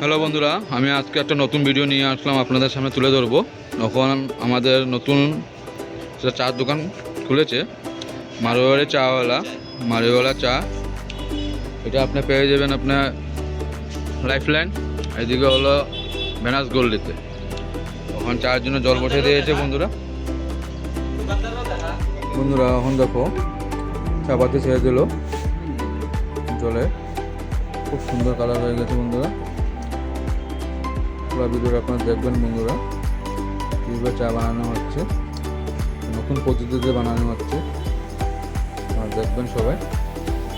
Hello বন্ধুরা, আমি আজকে একটা নতুন ভিডিও নিয়ে আসলাম আপনাদের সামনে তুলে ধরবো। এখন আমাদের নতুন চার দোকান খুলেছে, মারোয়ারি চাওয়ালা, মারোয়ালা চা, এটা আপনি পেয়ে যাবেন আপনার লাইফ লাইন এদিকে হলো ভেনাস গোল্ডিতে। ওখান চার জন্য জল বসে দিয়েছে বন্ধুরা। বন্ধুরা, এখন দেখো, চাপাতি ছেড়ে দিল। জলে খুব সুন্দর কালার হয়ে গেছে বন্ধুরা। পুরো ভিডিওটা আপনারা দেখবেন বন্ধুরা কীভাবে চা বানানো হচ্ছে নতুন পদ্ধতিতে বানানো হচ্ছে আর দেখবেন সবাই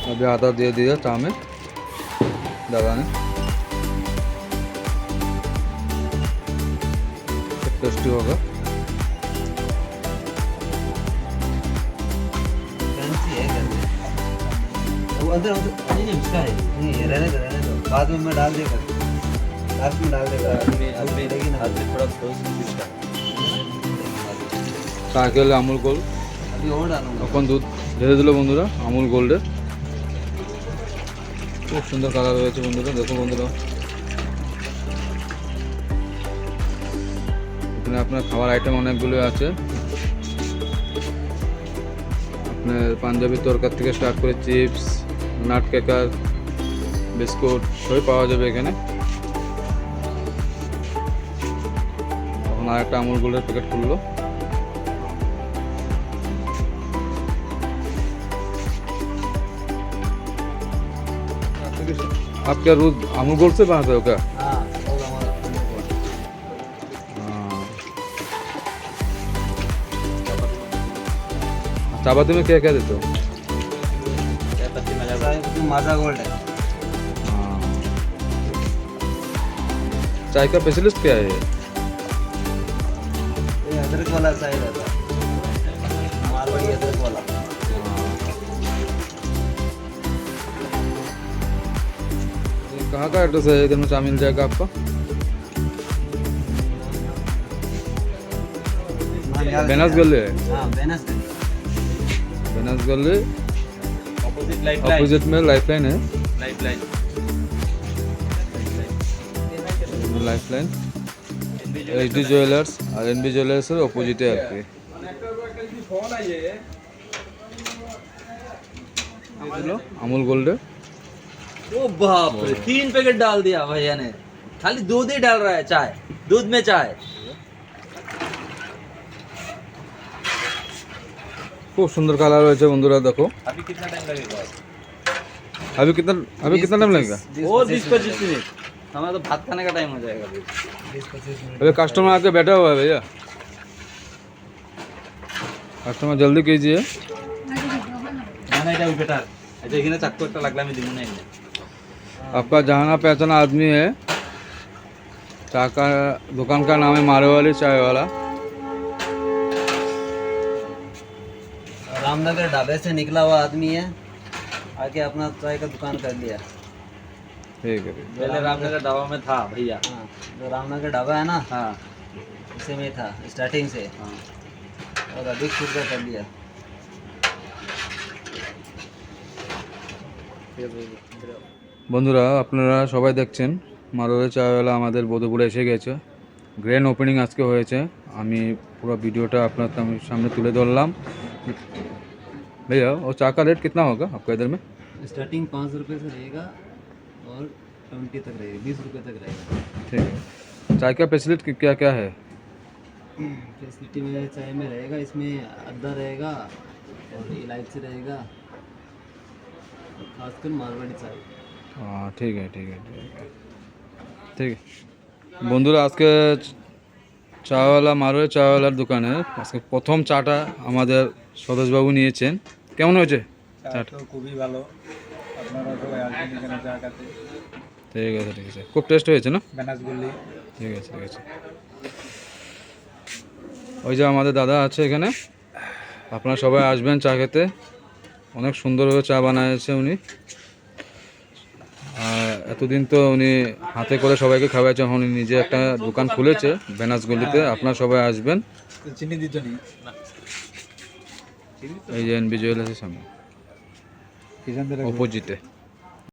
अभी आधा दे दिया चा में दादा ने टेस्टी होगा फैंसी है घर में वो अंदर अंदर नहीं नहीं उसका है नहीं ये रहने दो रहने दो बाद में मैं डाल देगा लास्ट में डाल देगा अभी अभी रहेगी ना अभी थोड़ा ठोस इसका চা খেলে আমুল গোল্ড अभी और डालूंगा এখন দুধ ঢেলে দিল বন্ধুরা আমুল গোল্ডের খুব সুন্দর কালার হয়েছে বন্ধুরা দেখো বন্ধুরা এখানে আপনার খাবার আইটেম অনেকগুলো আছে আপনার পাঞ্জাবি তরকার থেকে স্টার্ট করে চিপস নাট কেকার বিস্কুট সবই পাওয়া যাবে এখানে এখন আর একটা আমুল গোল্ডের প্যাকেট খুললো आप क्या रोज अमूल गोल्ड से बनाते हो क्या हाँ और हमारा चाबाती में क्या क्या देते हो पत्ती मजा तो माजा गोल्ड है चाय का स्पेशलिस्ट क्या है ये? ये अदरक वाला चाय रहता है मारवाड़ी अदरक वाला कहाँ का एड्रेस है इधर में चाय मिल जाएगा आपका बेनस गली है हाँ बेनस बेनस गली ऑपोजिट अपोजिट में लाइफ लाइन है. Life line life line H D jewellers और एन बी ज्वेलर्स अपोजिट है आपके अमूल गोल्ड ओ बाप रे तीन पैकेट डाल दिया भैया ने खाली दूध ही डाल रहा है चाय दूध में चाय খুব সুন্দর কালার হয়েছে বন্ধুরা দেখো अभी कितना टाइम लगेगा अभी कितना अभी कितना टाइम लगेगा और बीस पच्चीस मिनट हमारा तो भात खाने का टाइम हो जाएगा अभी। कस्टमर आके बैठा हुआ है भैया। कस्टमर जल्दी कीजिए। आपका जाना पहचाना आदमी है। चाय का दुकान का नाम है मारेवाली चाय वाला। रामनगर ढाबे से निकला हुआ आदमी है। आके अपना चाय का दुकान कर लिया। ठीक है पहले रामनगर ढाबा में था भैया हाँ जो रामनगर ढाबा है ना हाँ उसी में था स्टार्टिंग से हाँ और अभी खुद का कर लिया বন্ধুরা আপনারা সবাই দেখছেন মারোয়ারি চায়ওয়ালা আমাদের বধুপুরে এসে গেছে গ্র্যান্ড ওপেনিং আজকে হয়েছে আমি পুরো ভিডিওটা আপনার সামনে- সামনে তুলে ধরলাম भैया वो चाय का रेट कितना होगा आपका इधर में स्टार्टिंग पाँच रुपये से रहेगा और ट्वेंटी तक रहेगा बीस रुपये तक रहेगा ठीक है चाय का फैसिलिटी क्या क्या है फैसिलिटी में चाय में रहेगा इसमें अदरक रहेगा और इलायची रहेगा और खासकर मारवाड़ी चाय हाँ ठीक है ठीक है ठीक है ঠিক বন্ধুরা আজকে চাওয়ালা মারোয় চাওয়ালার দোকানে আজকে প্রথম চাটা আমাদের সদস্যবাবু নিয়েছেন কেমন হয়েছে চাটা খুবই ভালো আপনারা সবাই আসবেন এখানে চা খাতে ঠিক আছে ঠিক আছে। খুব টেস্ট হয়েছে না? বেনাসগুলি ঠিক আছে ঠিক আছে। ওই যে আমাদের দাদা আছে এখানে। আপনারা সবাই আসবেন চা খেতে। অনেক সুন্দরভাবে চা বানাইছে উনি। আর এতদিন তো উনি হাতে করে সবাইকে খাওয়াইছে এখন উনি নিজে একটা দোকান খুলেছে বেনাস গলিতে আপনারা সবাই আসবেন। চিনি দিত এই যে এনবি জুয়েলার্সের সামনে। অপোজিটে।